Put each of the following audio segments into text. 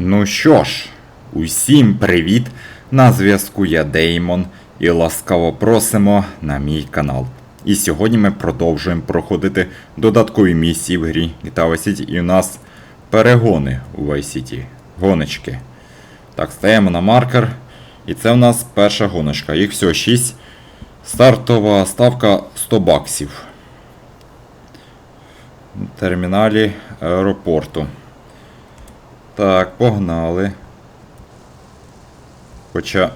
Ну що ж, усім привіт! На зв'язку я Деймон і ласкаво просимо на мій канал. І сьогодні ми продовжуємо проходити додаткові місії в грі GTA Vice City. І у нас перегони у Vice City. Гоночки. Так, стаємо на маркер. І це у нас перша гоночка. Їх всього 6. Стартова ставка 100 баксів. Терміналі аеропорту. Так, погнали. Хоча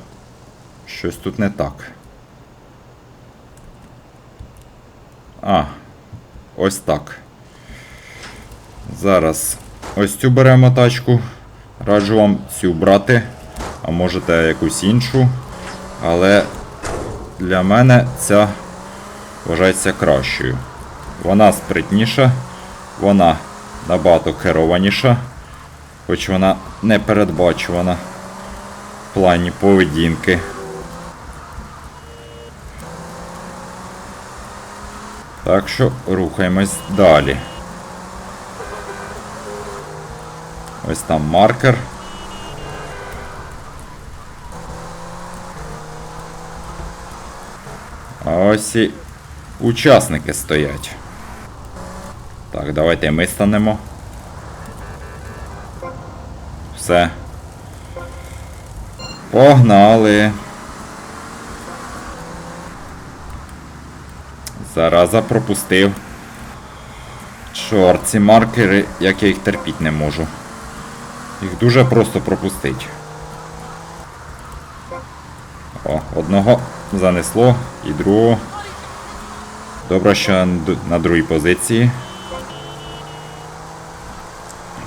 щось тут не так. А, ось так. Зараз ось цю беремо тачку. Раджу вам цю брати, а можете якусь іншу. Але для мене ця вважається кращою. Вона спритніша, вона набагато керованіша, хоч вона не передбачувана в плані поведінки. Так що рухаємось далі. Ось там маркер. А ось і учасники стоять. Так, давайте ми станемо. Все. Погнали. Зараза пропустив. Чорт, ці маркери, як я їх терпіти не можу. Їх дуже просто пропустить. О, одного занесло і другого. Добре, що на другій позиції.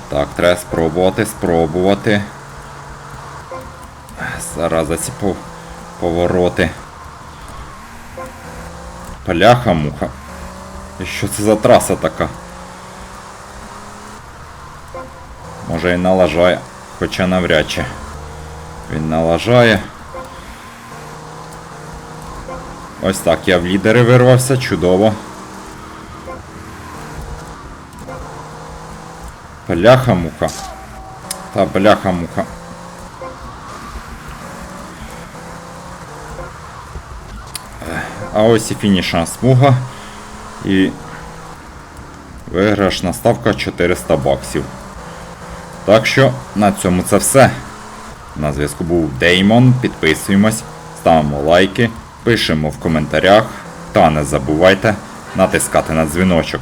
Так, треба спробувати, спробувати. Зараза ці пов- повороти. Пляха муха. І що це за траса така? Може і налажає, хоча навряд чи. Він налажає. Ось так я в лідери вирвався, чудово. Бляха муха. Та бляха муха. А ось і фінішна смуга. І виграшна ставка 400 баксів. Так що на цьому це все. На зв'язку був Деймон. Підписуємось, ставимо лайки, пишемо в коментарях та не забувайте натискати на дзвіночок,